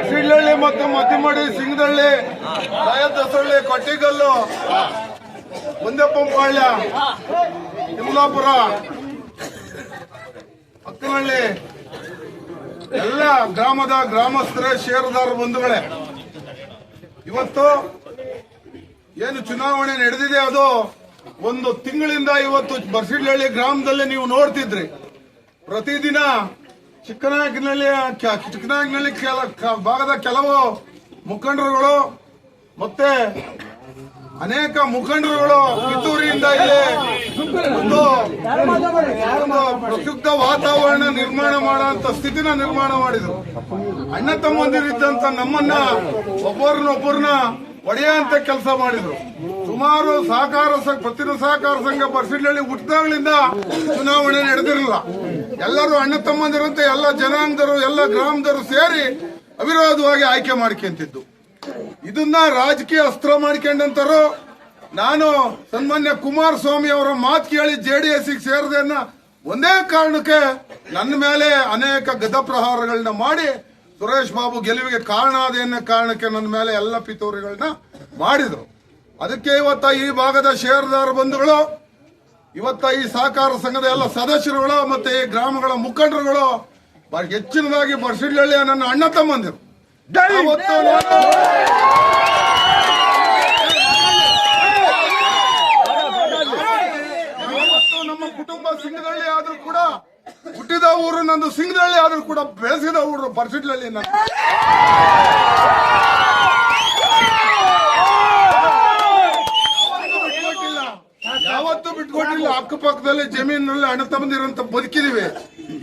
ಮತ್ತು ಮತಿಮಡಿ ಸಿಂಗದಳ್ಳಿ ದಸಳ್ಳಿ ಕೊಟ್ಟಿಗಲ್ಲು ಮುಂದೆಪ್ಪಂಪಾಳ್ಯ ತಿಮ್ಲಾಪುರ ಅಕ್ಕನಹಳ್ಳಿ ಎಲ್ಲ ಗ್ರಾಮದ ಗ್ರಾಮಸ್ಥರೇ ಷೇರುದಾರ ಬಂಧುಗಳೇ. ಇವತ್ತು ಏನು ಚುನಾವಣೆ ನಡೆದಿದೆ ಅದು ಒಂದು ತಿಂಗಳಿಂದ ಇವತ್ತು ಬರ್ಸಿಡ್ಲಹಳ್ಳಿ ಗ್ರಾಮದಲ್ಲಿ ನೀವು ನೋಡ್ತಿದ್ರಿ. ಪ್ರತಿದಿನ ಚಿಕ್ಕನಾಗಿನಲ್ಲಿ ಚಿಕ್ಕನಾಗಿನಲ್ಲಿ ಕೆಲ ಭಾಗದ ಕೆಲವು ಮುಖಂಡರುಗಳು ಮತ್ತೆ ಅನೇಕ ಮುಖಂಡರುಗಳು ಕಿತ್ತೂರಿಯಿಂದ ಇಲ್ಲಿ ಒಂದು ಪ್ರಕ್ಷುಬ್ಧ ವಾತಾವರಣ ನಿರ್ಮಾಣ ಮಾಡುವಂತ ಸ್ಥಿತಿನ ನಿರ್ಮಾಣ ಮಾಡಿದ್ರು. ಅಣ್ಣ ತಮ್ಮಂದಿರಿದ್ದಂತ ನಮ್ಮನ್ನ ಒಬ್ಬರನ್ನೊಬ್ಬರನ್ನ ಒಡೆಯುವಂತ ಕೆಲಸ ಮಾಡಿದ್ರು. ಸುಮಾರು ಸಹಕಾರ ಸಂಘ ಪತ್ತಿನ ಸಹಕಾರ ಸಂಘ ಬರ್ಸಿಡ್ಲಳ್ಳಿ ಹುಟ್ಟಿದಾಗಲಿಂದ ಚುನಾವಣೆ ನಡೆದಿರಲಿಲ್ಲ. ಎಲ್ಲರೂ ಅಣ್ಣ ತಮ್ಮಂದಿರಂತೆ ಎಲ್ಲ ಜನಾಂಗದರು ಎಲ್ಲ ಗ್ರಾಮದರು ಸೇರಿ ಅವಿರೋಧವಾಗಿ ಆಯ್ಕೆ ಮಾಡ್ಕೊಂತಿದ್ದು. ಇದನ್ನ ರಾಜಕೀಯ ಅಸ್ತ್ರ ಮಾಡ್ಕೊಂಡಂತಾರೋ ನಾನು ಸನ್ಮಾನ್ಯ ಕುಮಾರಸ್ವಾಮಿ ಅವರ ಮಾತು ಕೇಳಿ ಜೆ ಡಿ ಎಸ್ ಅನ್ನೋ ಒಂದೇ ಕಾರಣಕ್ಕೆ ನನ್ನ ಮೇಲೆ ಅನೇಕ ಗದಪ್ರಹಾರಗಳನ್ನ ಮಾಡಿ ಸುರೇಶ್ ಬಾಬು ಗೆಲುವಿಗೆ ಕಾರಣ ಅದೇನ ಕಾರಣಕ್ಕೆ ನನ್ನ ಮೇಲೆ ಎಲ್ಲ ಪಿತೂರಿಗಳನ್ನ ಮಾಡಿದ್ರು. ಅದಕ್ಕೆ ಇವತ್ತ ಈ ಭಾಗದ ಷೇರುದಾರ ಬಂಧುಗಳು ಇವತ್ತ ಈ ಸಹಕಾರ ಸಂಘದ ಎಲ್ಲ ಸದಸ್ಯರುಗಳು ಮತ್ತೆ ಈ ಗ್ರಾಮಗಳ ಮುಖಂಡರುಗಳು ಹೆಚ್ಚಿನದಾಗಿ ಬರ್ಸಿಡ್ಲಳ್ಳಿಯ ನನ್ನ ಅಣ್ಣ ತಮ್ಮಂದಿರು. ನಮ್ಮ ಕುಟುಂಬ ಸಿಂಗದಳ್ಳಿ ಆದ್ರೂ ಕೂಡ ಹುಟ್ಟಿದ ಊರು ನಂದು ಸಿಂಗದಳ್ಳಿ ಆದ್ರೂ ಕೂಡ ಬೆಳೆಸಿದ ಊರು ಬರ್ಸಿಡ್ಲಳ್ಳಿ ನನ್ನ. ಅಕ್ಕಪಕ್ಕದಲ್ಲಿ ಜಮೀನಲ್ಲಿ ಅಣ್ಣ ತಮ್ಮಂದಿರಂತ ಬದುಕಿದೀವಿ.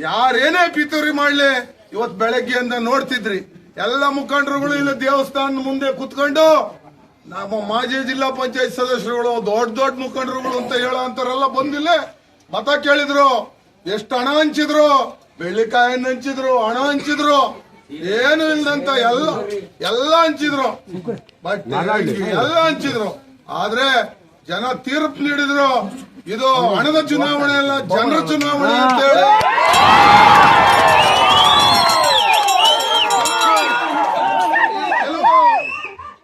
ಯಾರೇನೇ ಪಿತೂರಿ ಮಾಡ್ಲಿ ಇವತ್ ಬೆಳಗ್ಗೆಯಿಂದ ನೋಡ್ತಿದ್ರಿ. ಎಲ್ಲ ಮುಖಂಡರುಗಳು ಇಲ್ಲ ದೇವಸ್ಥಾನ ಮುಂದೆ ಕುತ್ಕೊಂಡು ನಮ್ಮ ಮಾಜಿ ಜಿಲ್ಲಾ ಪಂಚಾಯತ್ ಸದಸ್ಯರುಗಳು ದೊಡ್ಡ ದೊಡ್ಡ ಮುಖಂಡರುಗಳು ಅಂತ ಹೇಳೋ ಅಂತಾರೆಲ್ಲ ಬಂದಿಲ್ಲ. ಮತ ಕೇಳಿದ್ರು ಎಷ್ಟು ಹಣ ಹಂಚಿದ್ರು ಬೆಳ್ಳಿಕಾಯನ್ನು ಹಂಚಿದ್ರು ಹಣ ಹಂಚಿದ್ರು ಏನು ಇಲ್ದಂತ ಎಲ್ಲ ಎಲ್ಲ ಹಂಚಿದ್ರು. ಬಟ್ ಎಲ್ಲ ಹಂಚಿದ್ರು. ಆದ್ರೆ ಜನ ತೀರ್ಪು ನೀಡಿದ್ರು. ಇದು ಹಣದ ಚುನಾವಣೆ ಅಲ್ಲ, ಜನರ ಚುನಾವಣೆ ಅಂತ ಹೇಳಿ.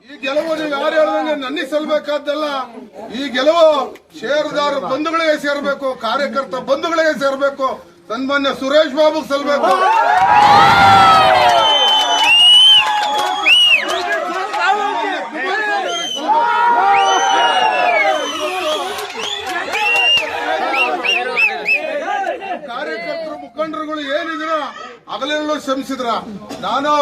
ಈ ಗೆಲುವು ನೀವು ಯಾರು ಹೇಳಿದಂಗೆ ನನ್ನ ಸಲ್ಬೇಕಾದ್ದಲ್ಲ ಈ ಗೆಲುವು ಷೇರುದಾರ ಬಂಧುಗಳಿಗೆ ಸೇರ್ಬೇಕು, ಕಾರ್ಯಕರ್ತ ಬಂಧುಗಳಿಗೆ ಸೇರ್ಬೇಕು, ಸನ್ಮಾನ್ಯ ಸುರೇಶ್ ಬಾಬು ಸಲ್ಬೇಕು. ಕಾರ್ಯಕರ್ತರು ಮುಖಂಡರುಗಳು ಏನಿದ್ರ ಹಗಲೆಲ್ಲೂ ಶ್ರಮಿಸಿದ್ರ. ನಾನು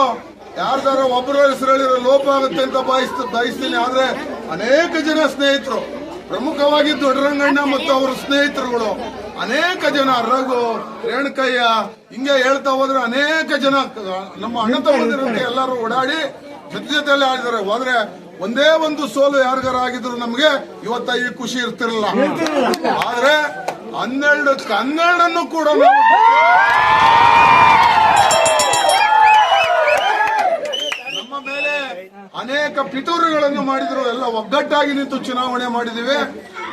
ಯಾರ್ದಾರ ಒಬ್ಬರ ಹೆಸರು ಹೇಳಿದ್ರೆ ಲೋಪ ಆಗುತ್ತೆ ಅಂತ ಬಯಸ್ತ ಬಯಸ್ತೀನಿ ಆದ್ರೆ ಅನೇಕ ಜನ ಸ್ನೇಹಿತರು ಪ್ರಮುಖವಾಗಿ ದೊಡ್ಡರಂಗಣ್ಣ ಮತ್ತು ಅವರ ಸ್ನೇಹಿತರುಗಳು ಅನೇಕ ಜನ ರಘು ರೇಣುಕಯ್ಯ ಹಿಂಗೆ ಹೇಳ್ತಾ ಹೋದ್ರೆ ಅನೇಕ ಜನ ನಮ್ಮ ಅಣ್ಣ ತಮ್ಮಂದಿರಂತೆ ಎಲ್ಲರೂ ಓಡಾಡಿ ಜೊತೆ ಜೊತೆಯಲ್ಲಿ ಆಡಿದ್ರೆ ಹೋದ್ರೆ ಒಂದೇ ಒಂದು ಸೋಲು ಯಾರಿಗಾರ ಆಗಿದ್ರು ನಮ್ಗೆ ಇವತ್ತ ಈ ಖುಷಿ ಇರ್ತಿರಲಿಲ್ಲ ಆದ್ರೆ ಹನ್ನೆರಡು ಕನ್ನಡನ್ನು ಕೂಡ ನಮ್ಮ ಮೇಲೆ ಅನೇಕ ಪಿತೂರುಗಳನ್ನು ಮಾಡಿದ್ರು. ಎಲ್ಲ ಒಗ್ಗಟ್ಟಾಗಿ ನಿಂತು ಚುನಾವಣೆ ಮಾಡಿದಿವಿ.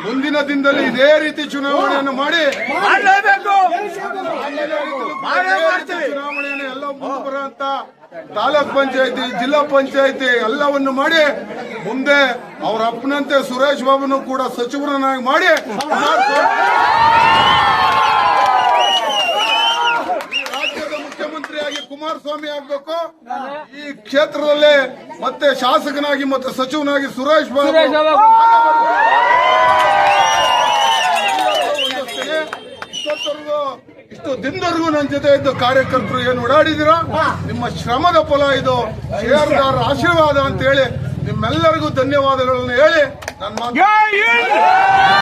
ಮುಂದಿನ ದಿನದಲ್ಲಿ ಇದೇ ರೀತಿ ಚುನಾವಣೆಯನ್ನು ಮಾಡಿ ಚುನಾವಣೆಯನ್ನು ಎಲ್ಲ ಮುಂದೆ ಬರುವಂತ ತಾಲೂಕ್ ಪಂಚಾಯತಿ ಜಿಲ್ಲಾ ಪಂಚಾಯತಿ ಎಲ್ಲವನ್ನು ಮಾಡಿ ಮುಂದೆ ಅವರ ಅಪ್ಪನಂತೆ ಸುರೇಶ್ ಬಾಬುನು ಕೂಡ ಸಚಿವರನ್ನಾಗಿ ಮಾಡಿ ರಾಜ್ಯದ ಮುಖ್ಯಮಂತ್ರಿಯಾಗಿ ಕುಮಾರಸ್ವಾಮಿ ಆಗ್ಬೇಕು. ಈ ಕ್ಷೇತ್ರದಲ್ಲಿ ಮತ್ತೆ ಶಾಸಕನಾಗಿ ಮತ್ತೆ ಸಚಿವನಾಗಿ ಸುರೇಶ್ ಬಾಬು. ಇಷ್ಟೊತ್ತವರೆಗೂ ಇಷ್ಟು ದಿನದವರೆಗೂ ನನ್ನ ಜೊತೆ ಇದ್ದು ಕಾರ್ಯಕರ್ತರು ಏನು ಓಡಾಡಿದಿರ ನಿಮ್ಮ ಶ್ರಮದ ಫಲ ಇದು. ಷೇರುದಾರರ ಆಶೀರ್ವಾದ ಅಂತ ಹೇಳಿ ನಿಮ್ಮೆಲ್ಲರಿಗೂ ಧನ್ಯವಾದಗಳನ್ನು ಹೇಳಿ ನನ್ನ